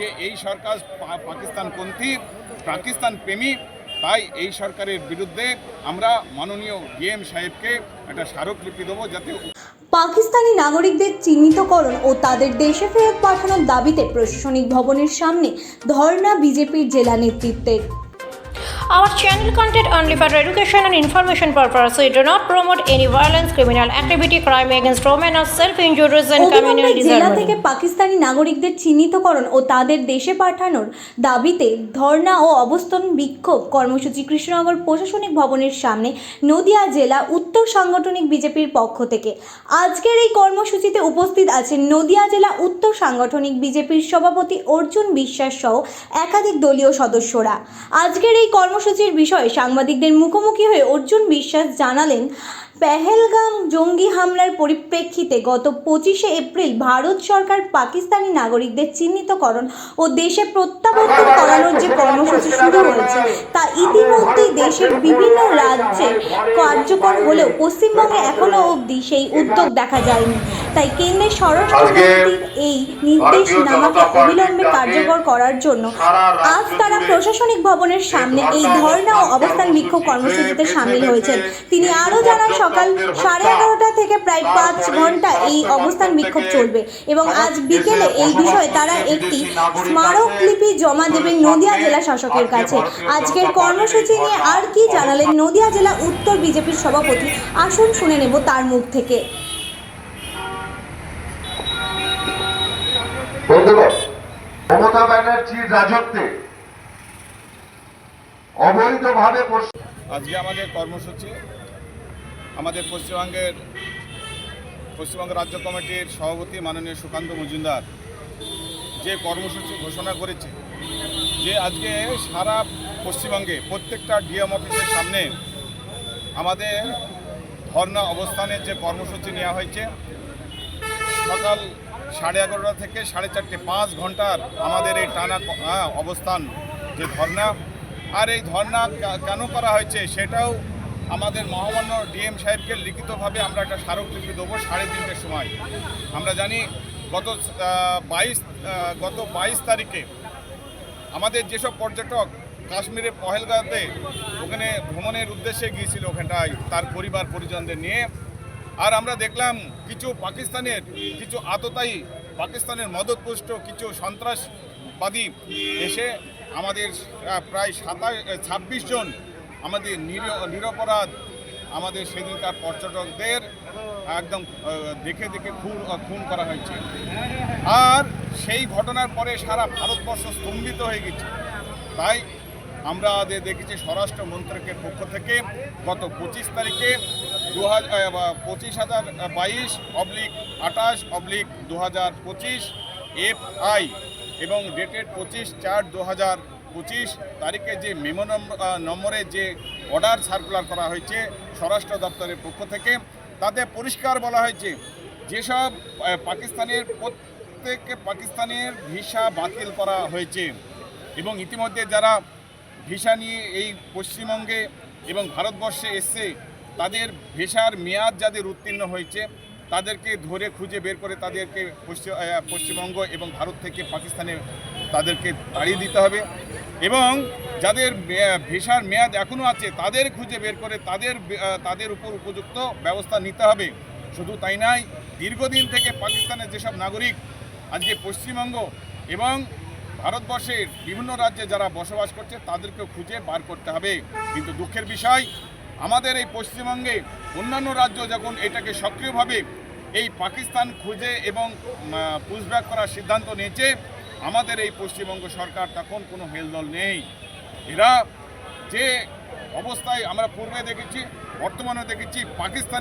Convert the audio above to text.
যে এই সরকার পাকিস্তানপন্থী পাকিস্তান প্রেমী, তাই এই সরকারের বিরুদ্ধে আমরা মাননীয় ডিএম সাহেবকে একটা স্মারকলিপি দেবো যাতে পাকিস্তানি নাগরিকদের চিহ্নিতকরণ ও তাদের দেশে ফেরত পাঠানোর দাবিতে প্রশাসনিক ভবনের সামনে ধর্ণা বিজেপির জেলা নেতৃত্বের Our channel content only for education and information purpose. We do not promote any violence, criminal activity, crime against women, or self-injuries and communal জেলা থেকে. পাকিস্তানি নাগরিকদের চিহ্নিতকরণ ও তাদের দেশে পাঠানোর দাবিতে ধর্ণা ও অবস্থান বিক্ষোভ কর্মসূচি কৃষ্ণনগর প্রশাসনিক ভবনের সামনে নদিয়া জেলা উত্তর সাংগঠনিক বিজেপির পক্ষ থেকে আজকের এই কর্মসূচিতে উপস্থিত আছেন নদিয়া জেলা উত্তর সাংগঠনিক বিজেপির সভাপতি অর্জুন বিশ্বাস সহ একাধিক দলীয় সদস্যরা আজকের এই কর্মসূচির বিষয়ে সাংবাদিকদের মুখোমুখি হয়ে অর্জুন বিশ্বাস জানালেন, পেহেলগাম জঙ্গি হামলার পরিপ্রেক্ষিতে গত পঁচিশে এপ্রিল ভারত সরকার পাকিস্তানি নাগরিকদের চিহ্নিতকরণ ও দেশে প্রত্যাবর্তন করানোর যে কর্মসূচি শুরু হয়েছে, তা ইতিমধ্যেই দেশের বিভিন্ন রাজ্যে কার্যকর হলেও পশ্চিমবঙ্গে এখনও অবধি সেই উদ্যোগ দেখা যায়নি। তাই কেন্দ্রের স্বরাষ্ট্রমন্ত্রীর এই নির্দেশনামাকে অবিলম্বে কার্যকর করার জন্য আজ তারা প্রশাসনিক ভবনের সামনে এই ধর্ণা ও অবস্থান বিক্ষোভ কর্মসূচিতে সামিল হয়েছেন। তিনি আরও জানান সকাল সাড়ে এগারোটা থেকে প্রায় পাঁচ ঘণ্টা এই অবস্থান বিক্ষোভ চলবে এবং আজ বিকেলে এই বিষয়ে তারা একটি স্মারকলিপি জমা দেবেন নদিয়া জেলা শাসকের কাছে। আজকের কর্মসূচি নিয়ে আর কি জানালেন নদিয়া জেলা উত্তর বিজেপির সভাপতি। আসুন শুনে নেব তার মুখ থেকে। বন্ধুগণ, মমতা ব্যানার্জির রাজত্বে অবৈধভাবে আজকে আমাদের কর্মসূচি, আমাদের পশ্চিমবঙ্গের পশ্চিমবঙ্গ রাজ্য কমিটির সভাপতি মাননীয় সুকান্ত মজুমদার যে কর্মসূচি ঘোষণা করেছে, যে আজকে সারা পশ্চিমবঙ্গে প্রত্যেকটা ডিএম অফিসের সামনে আমাদের ধর্ণা অবস্থানের যে কর্মসূচি নেওয়া হয়েছে, সকাল সাড়ে এগারোটা থেকে সাড়ে চারটে পাঁচ ঘণ্টার আমাদের এই টানা হ্যাঁ, অবস্থান যে ধর্ণা। আর এই ধর্ণা কা- কেন করা হয়েছে সেটাও আমাদের মহামান্য ডিএম সাহেবকে লিখিতভাবে আমরা একটা স্মারকলিপি দেবো সাড়ে তিনটের সময়। আমরা জানি গত বাইশ গত বাইশ তারিখে আমাদের যেসব পর্যটক কাশ্মীরের পহেলগাঁতে ওখানে ভ্রমণের উদ্দেশ্যে গিয়েছিল ওখানটায় তার পরিবার পরিজনদের নিয়ে আর আমরা দেখলাম কিছু পাকিস্তানের, কিছু আততায়ী পাকিস্তানের মদতপুষ্ট, কিছু সন্ত্রাসবাদী এসে আমাদের প্রায় সাতাশ ছাব্বিশ জন আমাদের নির- নিরপরাধ আমাদের সেদিনকার পর্যটকদের একদম দেখে দেখে খুন খুন করা হয়েছে। আর সেই ঘটনার পরে সারা ভারতবর্ষ স্তম্ভিত হয়ে গেছে। তাই আমরা দেখেছি স্বরাষ্ট্র মন্ত্রকের পক্ষ থেকে গত পঁচিশ তারিখে দু হাজার পঁচিশ হাজার বাইশ, অবলিক আঠাশ, অবলিক দু হাজার পঁচিশ এফ আই এবং ডেটেড পঁচিশ চার দু হাজার পঁচিশ, তারিখে যে মেমো নম্বরে যে অর্ডার সার্কুলার করা হয়েছে স্বরাষ্ট্র দপ্তরের পক্ষ থেকে, তাতে পরিষ্কার বলা হয়েছে, যেসব পাকিস্তানের প্রত্যেক পাকিস্তানের ভিসা বাতিল করা হয়েছে, এবং ইতিমধ্যে যারা ভিসা নিয়ে এই পশ্চিমবঙ্গে এবং ভারতবর্ষে এসছে তাদের ভিসার মেয়াদ যাদের উত্তীর্ণ হয়েছে, তাদেরকে ধরে খুঁজে বের করে তাদেরকে পশ্চিম পশ্চিমবঙ্গ এবং ভারত থেকে পাকিস্তানে তাদেরকে তাড়িয়ে দিতে হবে এবং যাদের ভিসার মেয়াদ এখনও আছে, তাদের খুঁজে বের করে তাদের তাদের উপর উপযুক্ত ব্যবস্থা নিতে হবে। শুধু তাই নয়, দীর্ঘদিন থেকে পাকিস্তানের যেসব নাগরিক আজকে পশ্চিমবঙ্গ এবং ভারতবর্ষের বিভিন্ন রাজ্যে যারা বসবাস করছে, তাদেরকেও খুঁজে বার করতে হবে। কিন্তু দুঃখের বিষয় আমাদের এই পশ্চিমবঙ্গে অন্যান্য রাজ্য যখন এটাকে সক্রিয়ভাবে এই পাকিস্তান খুঁজে এবং পুষব্যাক করার সিদ্ধান্ত নিয়েছে, আমাদের এই পশ্চিমবঙ্গ সরকার তখন কোনো হেলদল নেই। এরা যে অবস্থায় আমরা পূর্বে দেখেছি বর্তমানে দেখেছি, পাকিস্তান